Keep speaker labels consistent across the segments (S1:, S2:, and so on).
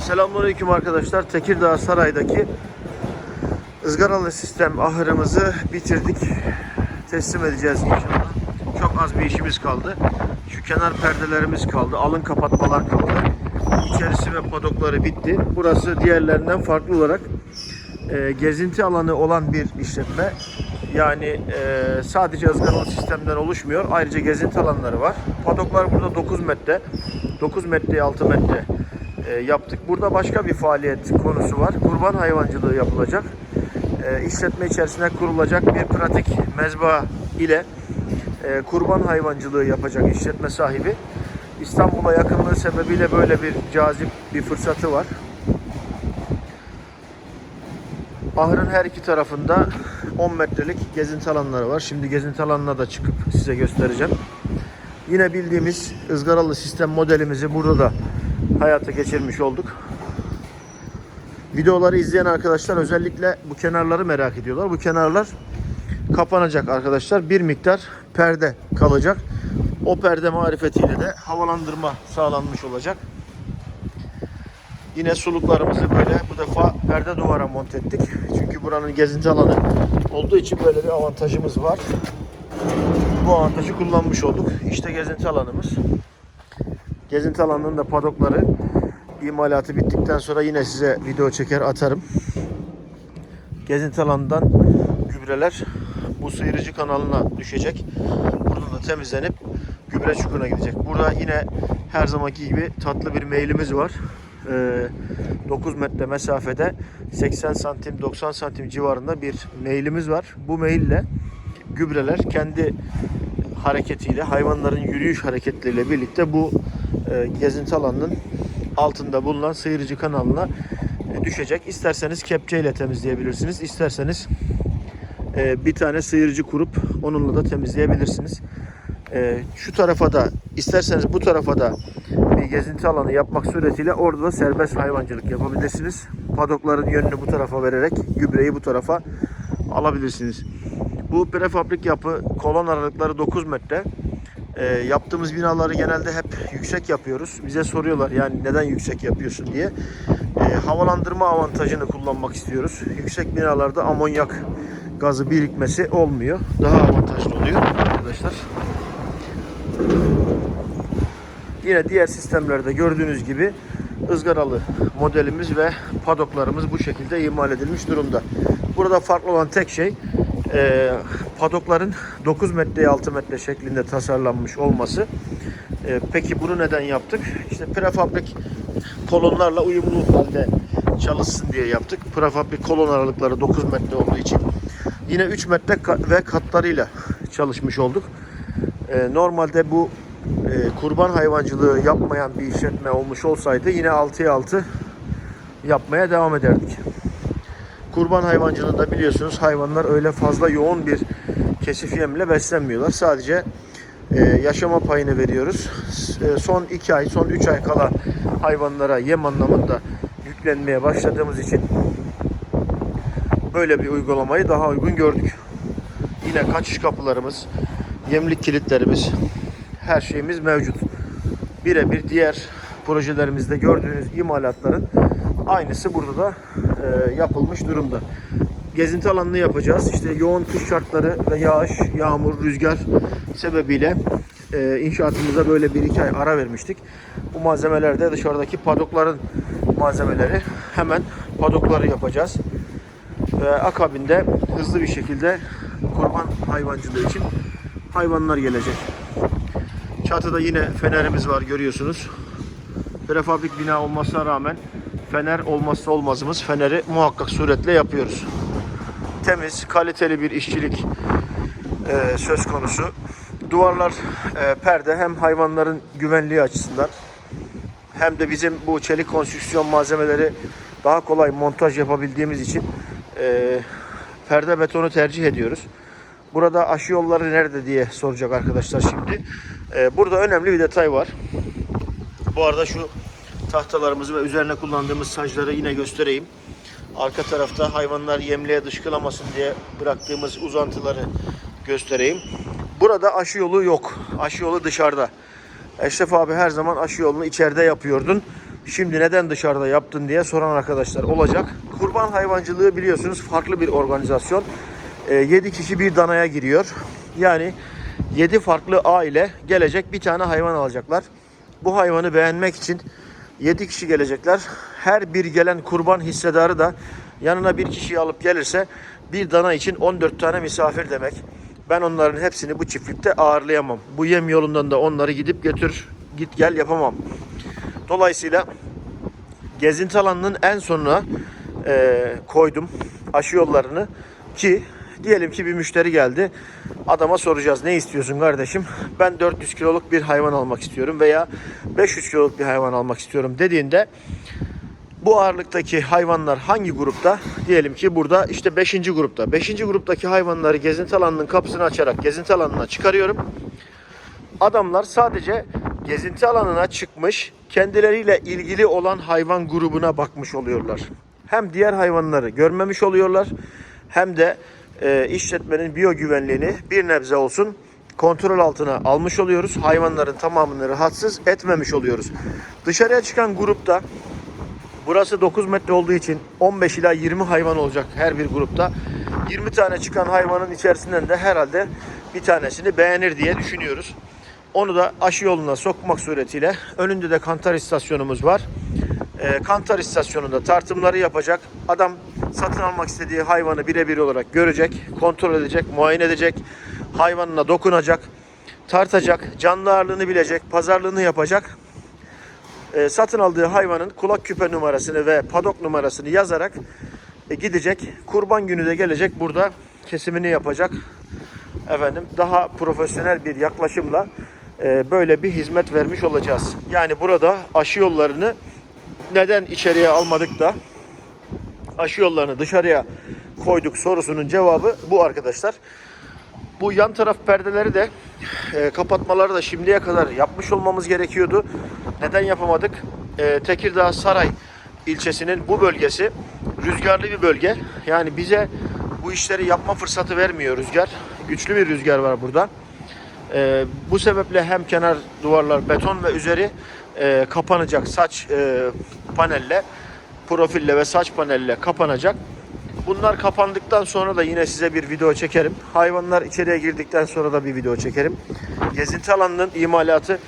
S1: Selamünaleyküm arkadaşlar. Tekirdağ Saray'daki ızgaralı sistem ahırımızı bitirdik. Teslim edeceğiz inşallah. Çok az bir işimiz kaldı. Şu kenar perdelerimiz kaldı. Alın kapatmalar kaldı. İçerisi ve padokları bitti. Burası diğerlerinden farklı olarak e, gezinti alanı olan bir işletme. Yani e, sadece ızgaralı sistemden oluşmuyor. Ayrıca gezinti alanları var. Padoklar burada 9 metre. 9 metreye 6 metre yaptık. Burada başka bir faaliyet konusu var. Kurban hayvancılığı yapılacak. E, işletme içerisinde kurulacak bir pratik mezba ile e, kurban hayvancılığı yapacak işletme sahibi. İstanbul'a yakınlığı sebebiyle böyle bir cazip bir fırsatı var. Ahırın her iki tarafında 10 metrelik gezinti alanları var. Şimdi gezinti alanına da çıkıp size göstereceğim. Yine bildiğimiz ızgaralı sistem modelimizi burada da hayata geçirmiş olduk. Videoları izleyen arkadaşlar özellikle bu kenarları merak ediyorlar. Bu kenarlar kapanacak arkadaşlar. Bir miktar perde kalacak. O perde marifetiyle de havalandırma sağlanmış olacak. Yine suluklarımızı böyle bu defa perde duvara monte ettik. Çünkü buranın gezinti alanı olduğu için böyle bir avantajımız var. Bu avantajı kullanmış olduk. İşte gezinti alanımız. Gezinti alanının da padokları imalatı bittikten sonra yine size video çeker atarım. Gezinti alanından gübreler bu sıyırıcı kanalına düşecek. Burada da temizlenip gübre çukuruna gidecek. Burada yine her zamanki gibi tatlı bir meylimiz var. Ee, 9 metre mesafede 80 santim 90 santim civarında bir meylimiz var. Bu meyille gübreler kendi hareketiyle hayvanların yürüyüş hareketleriyle birlikte bu e, gezinti alanının altında bulunan sıyırıcı kanalına e, düşecek. İsterseniz kepçeyle temizleyebilirsiniz. İsterseniz e, bir tane sıyırıcı kurup onunla da temizleyebilirsiniz. E, şu tarafa da isterseniz bu tarafa da bir gezinti alanı yapmak suretiyle orada da serbest hayvancılık yapabilirsiniz. Padokların yönünü bu tarafa vererek gübreyi bu tarafa alabilirsiniz. Bu prefabrik yapı kolon aralıkları 9 metre. E, yaptığımız binaları genelde hep yüksek yapıyoruz. Bize soruyorlar yani neden yüksek yapıyorsun diye. E, havalandırma avantajını kullanmak istiyoruz. Yüksek binalarda amonyak gazı birikmesi olmuyor. Daha avantajlı oluyor arkadaşlar. Yine diğer sistemlerde gördüğünüz gibi ızgaralı modelimiz ve padoklarımız bu şekilde imal edilmiş durumda. Burada farklı olan tek şey e, padokların 9 metre 6 metre şeklinde tasarlanmış olması. E, peki bunu neden yaptık? İşte prefabrik kolonlarla uyumlu halde çalışsın diye yaptık. Prefabrik kolon aralıkları 9 metre olduğu için. Yine 3 metre ve katlarıyla çalışmış olduk. E, normalde bu e, kurban hayvancılığı yapmayan bir işletme olmuş olsaydı yine 6'ya 6 yapmaya devam ederdik. Kurban hayvancılığında biliyorsunuz hayvanlar öyle fazla yoğun bir kesif yemle beslenmiyorlar. Sadece e, yaşama payını veriyoruz. E, son 2 ay, son 3 ay kala hayvanlara yem anlamında yüklenmeye başladığımız için böyle bir uygulamayı daha uygun gördük. Yine kaçış kapılarımız, yemlik kilitlerimiz, her şeyimiz mevcut. Birebir diğer projelerimizde gördüğünüz imalatların aynısı burada da e, yapılmış durumda. Gezinti alanını yapacağız. İşte yoğun kış şartları ve yağış, yağmur, rüzgar sebebiyle e, inşaatımıza böyle bir iki ay ara vermiştik. Bu malzemeler de dışarıdaki padokların malzemeleri. Hemen padokları yapacağız. Ve akabinde hızlı bir şekilde kurban hayvancılığı için hayvanlar gelecek. Çatıda yine fenerimiz var görüyorsunuz. Prefabrik bina olmasına rağmen fener olmazsa olmazımız. Feneri muhakkak suretle yapıyoruz. Temiz, kaliteli bir işçilik e, söz konusu. Duvarlar e, perde hem hayvanların güvenliği açısından hem de bizim bu çelik konstrüksiyon malzemeleri daha kolay montaj yapabildiğimiz için e, perde betonu tercih ediyoruz. Burada aşı yolları nerede diye soracak arkadaşlar şimdi. E, burada önemli bir detay var. Bu arada şu tahtalarımızı ve üzerine kullandığımız sacları yine göstereyim. Arka tarafta hayvanlar yemliğe dışkılamasın diye bıraktığımız uzantıları göstereyim. Burada aşı yolu yok. Aşı yolu dışarıda. Eşref abi her zaman aşı yolunu içeride yapıyordun. Şimdi neden dışarıda yaptın diye soran arkadaşlar olacak. Kurban hayvancılığı biliyorsunuz farklı bir organizasyon. 7 kişi bir danaya giriyor. Yani 7 farklı aile gelecek bir tane hayvan alacaklar. Bu hayvanı beğenmek için 7 kişi gelecekler. Her bir gelen kurban hissedarı da yanına bir kişiyi alıp gelirse bir dana için 14 tane misafir demek. Ben onların hepsini bu çiftlikte ağırlayamam. Bu yem yolundan da onları gidip götür git gel yapamam. Dolayısıyla gezinti alanının en sonuna e, koydum aşı yollarını ki diyelim ki bir müşteri geldi. Adama soracağız ne istiyorsun kardeşim? Ben 400 kiloluk bir hayvan almak istiyorum veya 500 kiloluk bir hayvan almak istiyorum dediğinde bu ağırlıktaki hayvanlar hangi grupta? Diyelim ki burada işte 5. grupta. 5. gruptaki hayvanları gezinti alanının kapısını açarak gezinti alanına çıkarıyorum. Adamlar sadece gezinti alanına çıkmış, kendileriyle ilgili olan hayvan grubuna bakmış oluyorlar. Hem diğer hayvanları görmemiş oluyorlar, hem de e, işletmenin biyo güvenliğini bir nebze olsun kontrol altına almış oluyoruz. Hayvanların tamamını rahatsız etmemiş oluyoruz. Dışarıya çıkan grupta Burası 9 metre olduğu için 15 ila 20 hayvan olacak her bir grupta. 20 tane çıkan hayvanın içerisinden de herhalde bir tanesini beğenir diye düşünüyoruz. Onu da aşı yoluna sokmak suretiyle önünde de kantar istasyonumuz var. Ee, kantar istasyonunda tartımları yapacak. Adam satın almak istediği hayvanı birebir olarak görecek, kontrol edecek, muayene edecek, hayvanına dokunacak, tartacak, canlı ağırlığını bilecek, pazarlığını yapacak e, satın aldığı hayvanın kulak küpe numarasını ve padok numarasını yazarak e, gidecek. Kurban günü de gelecek burada kesimini yapacak. Efendim daha profesyonel bir yaklaşımla e, böyle bir hizmet vermiş olacağız. Yani burada aşı yollarını neden içeriye almadık da aşı yollarını dışarıya koyduk sorusunun cevabı bu arkadaşlar. Bu yan taraf perdeleri de e, kapatmaları da şimdiye kadar yapmış olmamız gerekiyordu. Neden yapamadık? E, Tekirdağ Saray ilçesinin bu bölgesi rüzgarlı bir bölge. Yani bize bu işleri yapma fırsatı vermiyor rüzgar. Güçlü bir rüzgar var burada. E, bu sebeple hem kenar duvarlar beton ve üzeri e, kapanacak saç e, panelle, profille ve saç panelle kapanacak. Bunlar kapandıktan sonra da yine size bir video çekerim. Hayvanlar içeriye girdikten sonra da bir video çekerim. Gezinti alanının imalatı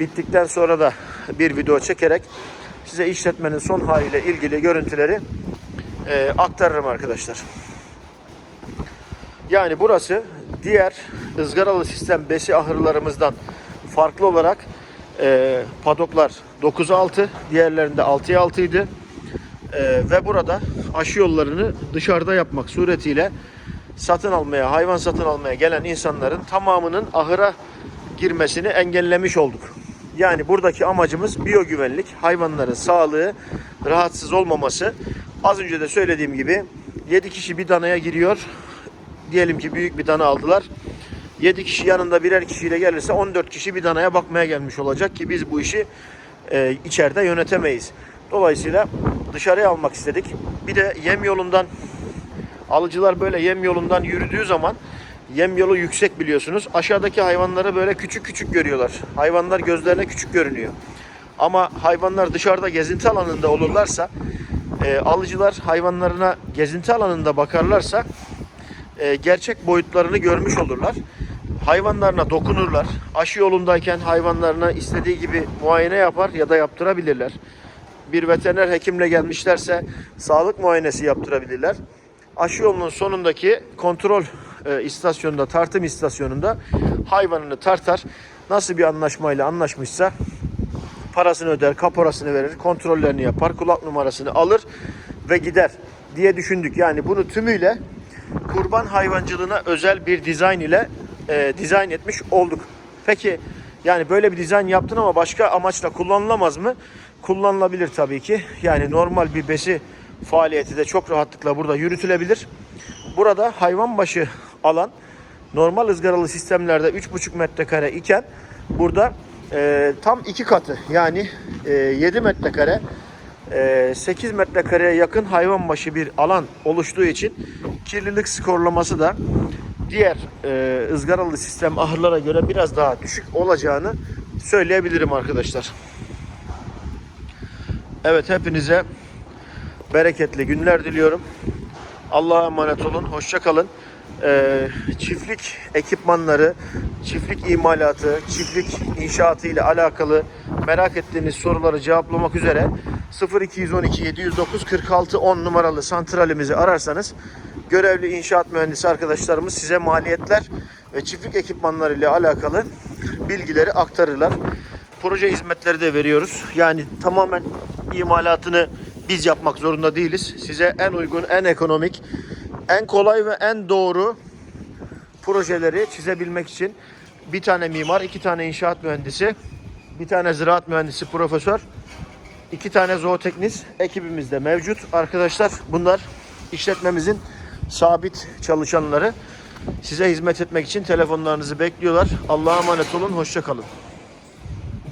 S1: bittikten sonra da bir video çekerek size işletmenin son haliyle ilgili görüntüleri e, aktarırım arkadaşlar. Yani burası diğer ızgaralı sistem besi ahırlarımızdan farklı olarak e, padoklar 9'a 6, diğerlerinde 6'ya 6 idi. E, ve burada aşı yollarını dışarıda yapmak suretiyle satın almaya, hayvan satın almaya gelen insanların tamamının ahıra girmesini engellemiş olduk. Yani buradaki amacımız biyogüvenlik, hayvanların sağlığı, rahatsız olmaması. Az önce de söylediğim gibi 7 kişi bir danaya giriyor. Diyelim ki büyük bir dana aldılar. 7 kişi yanında birer kişiyle gelirse 14 kişi bir danaya bakmaya gelmiş olacak ki biz bu işi e, içeride yönetemeyiz. Dolayısıyla dışarıya almak istedik. Bir de yem yolundan alıcılar böyle yem yolundan yürüdüğü zaman yem yolu yüksek biliyorsunuz. Aşağıdaki hayvanları böyle küçük küçük görüyorlar. Hayvanlar gözlerine küçük görünüyor. Ama hayvanlar dışarıda gezinti alanında olurlarsa e, alıcılar hayvanlarına gezinti alanında bakarlarsa e, gerçek boyutlarını görmüş olurlar. Hayvanlarına dokunurlar. Aşı yolundayken hayvanlarına istediği gibi muayene yapar ya da yaptırabilirler bir veteriner hekimle gelmişlerse sağlık muayenesi yaptırabilirler. Aşı yolunun sonundaki kontrol e, istasyonunda, tartım istasyonunda hayvanını tartar. Nasıl bir anlaşmayla anlaşmışsa parasını öder, kaporasını verir, kontrollerini yapar, kulak numarasını alır ve gider diye düşündük. Yani bunu tümüyle kurban hayvancılığına özel bir dizayn ile e, dizayn etmiş olduk. Peki yani böyle bir dizayn yaptın ama başka amaçla kullanılamaz mı? Kullanılabilir tabii ki. Yani normal bir besi faaliyeti de çok rahatlıkla burada yürütülebilir. Burada hayvan başı alan normal ızgaralı sistemlerde 3,5 metrekare iken burada e, tam iki katı yani e, 7 metrekare e, 8 metrekareye yakın hayvan başı bir alan oluştuğu için kirlilik skorlaması da diğer e, ızgaralı sistem ahırlara göre biraz daha düşük olacağını söyleyebilirim arkadaşlar. Evet hepinize bereketli günler diliyorum. Allah'a emanet olun. Hoşça kalın. Ee, çiftlik ekipmanları, çiftlik imalatı, çiftlik inşaatı ile alakalı merak ettiğiniz soruları cevaplamak üzere 0212 709 46 10 numaralı santralimizi ararsanız görevli inşaat mühendisi arkadaşlarımız size maliyetler ve çiftlik ekipmanları ile alakalı bilgileri aktarırlar. Proje hizmetleri de veriyoruz. Yani tamamen imalatını biz yapmak zorunda değiliz. Size en uygun, en ekonomik, en kolay ve en doğru projeleri çizebilmek için bir tane mimar, iki tane inşaat mühendisi, bir tane ziraat mühendisi, profesör, iki tane zooteknist ekibimizde mevcut. Arkadaşlar bunlar işletmemizin sabit çalışanları. Size hizmet etmek için telefonlarınızı bekliyorlar. Allah'a emanet olun. Hoşça kalın.